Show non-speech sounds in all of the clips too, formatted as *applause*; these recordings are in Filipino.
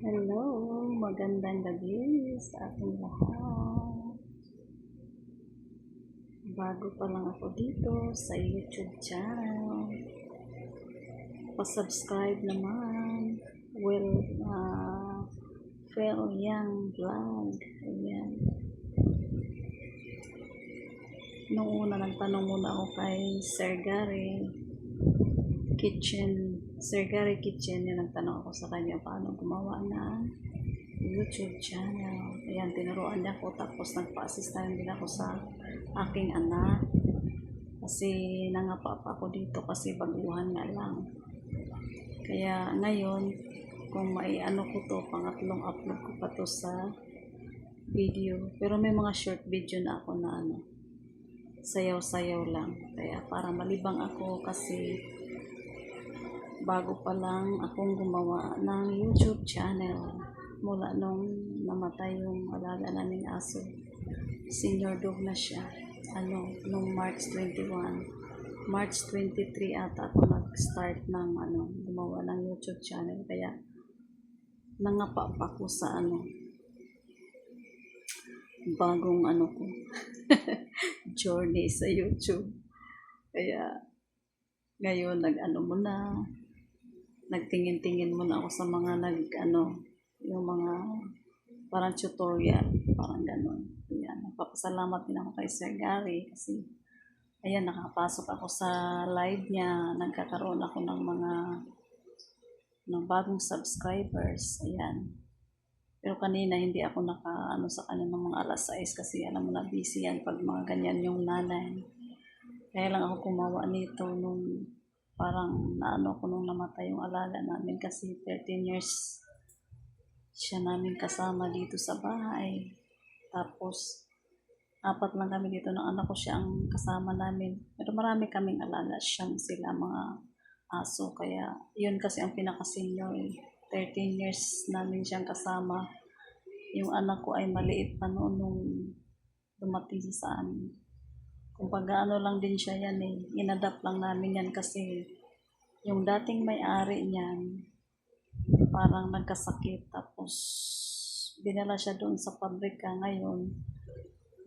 Hello, magandang gabi sa ating lahat. Bago pa lang ako dito sa YouTube channel. Pa-subscribe naman. Will uh, Phil Yang Vlog. Ayan. Noong una nagtanong muna ako kay Sir Gary Kitchen, Sir Gary Kitchen, yung nagtanong ako sa kanya paano gumawa ng YouTube channel. Ayan, tinuruan niya ako tapos nagpa-assist na rin din ako sa aking anak. Kasi nangapa pa ako dito kasi baguhan nga lang. Kaya ngayon, kung may ano ko to, pangatlong upload ko pa to sa video. Pero may mga short video na ako na ano, sayaw-sayaw lang. Kaya para malibang ako kasi bago pa lang akong gumawa ng YouTube channel mula nung namatay yung alaga naming aso. Senior dog na siya. Ano, nung March 21. March 23 ata ako nag-start ng ano, gumawa ng YouTube channel. Kaya nangapa pa ako sa ano, bagong ano ko, *laughs* journey sa YouTube. Kaya ngayon nag-ano mo na, nagtingin-tingin muna ako sa mga nag ano, yung mga parang tutorial, parang ganun. Ayan, nagpapasalamat din ako kay Sir Gary kasi ayan, nakapasok ako sa live niya, nagkakaroon ako ng mga ng bagong subscribers. Ayan. Pero kanina hindi ako naka ano sa kanya ng mga alas 6 kasi alam mo na busy yan pag mga ganyan yung nanay. Kaya lang ako kumawa nito nung parang naano ko nung namatay yung alaga namin kasi 13 years siya namin kasama dito sa bahay. Tapos, apat lang kami dito ng anak ko siya ang kasama namin. Pero marami kaming alaga siyang sila mga aso. Kaya, yun kasi ang pinaka-senior. eh. 13 years namin siyang kasama. Yung anak ko ay maliit pa noon nung dumating sa amin. Kung pag-ano lang din siya yan eh. Inadapt lang namin yan kasi yung dating may-ari niyan, parang nagkasakit tapos dinala siya doon sa pabrika ngayon.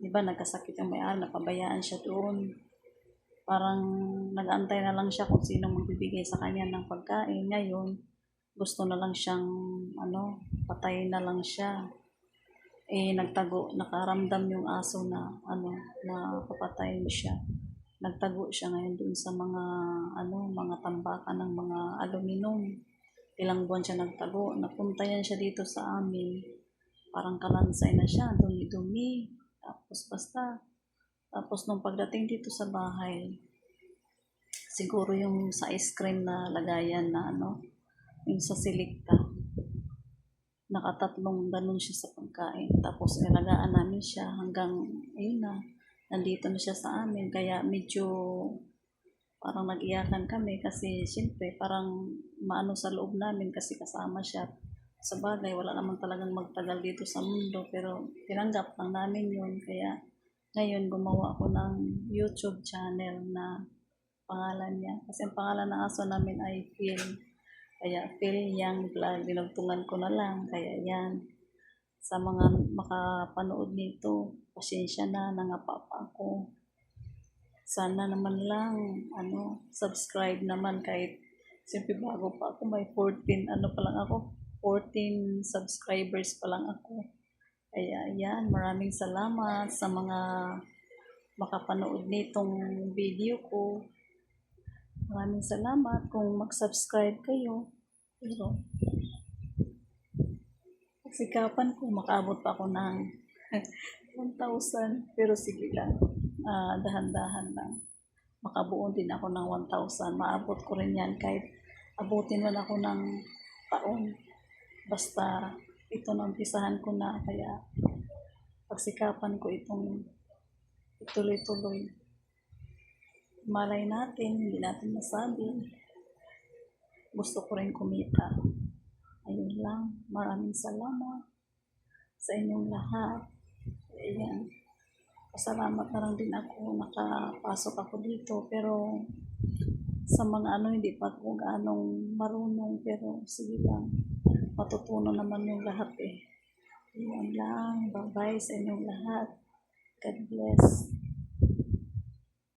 Di ba nagkasakit yung may-ari, napabayaan siya doon. Parang nag-antay na lang siya kung sino magbibigay sa kanya ng pagkain. Ngayon, gusto na lang siyang ano, patay na lang siya. Eh, nagtago, nakaramdam yung aso na ano, na papatayin siya. Nagtago siya ngayon dun sa mga ano mga tambakan ng mga aluminum. Ilang buwan siya nagtago. Napunta yan siya dito sa amin. Parang kalansay na siya dumi-dumi. Tapos basta. Tapos nung pagdating dito sa bahay siguro yung sa ice cream na lagayan na ano yung sa silikta nakatatlong ganun siya sa pagkain tapos ilagaan namin siya hanggang ayun na nandito na siya sa amin. Kaya medyo parang nag-iyakan kami kasi siyempre parang maano sa loob namin kasi kasama siya. Sa bagay, wala naman talagang magtagal dito sa mundo pero tinanggap lang namin yun. Kaya ngayon gumawa ako ng YouTube channel na pangalan niya. Kasi ang pangalan ng aso namin ay Phil. Kaya Phil Yang Vlog. Dinagtungan ko na lang. Kaya yan. Sa mga makapanood nito, pasensya na, nangapa pa ako. Sana naman lang, ano, subscribe naman kahit siyempre bago pa ako, may 14, ano pa lang ako, 14 subscribers pa lang ako. Kaya yan, maraming salamat sa mga makapanood nitong video ko. Maraming salamat kung mag-subscribe kayo. Pero, sikapan ko, makaabot pa ako ng *laughs* 1,000. Pero sige lang, ah, dahan-dahan lang. Makabuo din ako ng 1,000. Maabot ko rin yan kahit abutin man ako ng taon. Basta ito na umpisahan ko na. Kaya pagsikapan ko itong ituloy-tuloy. Malay natin, hindi natin masabi. Gusto ko rin kumita. Ayun lang. Maraming salamat sa inyong lahat. Ayan. Pasalamat na lang din ako nakapasok ako dito. Pero sa mga ano, hindi pa ako gaanong marunong. Pero sige lang. matutunan naman yung lahat eh. Yun lang. Bye-bye sa inyong lahat. God bless.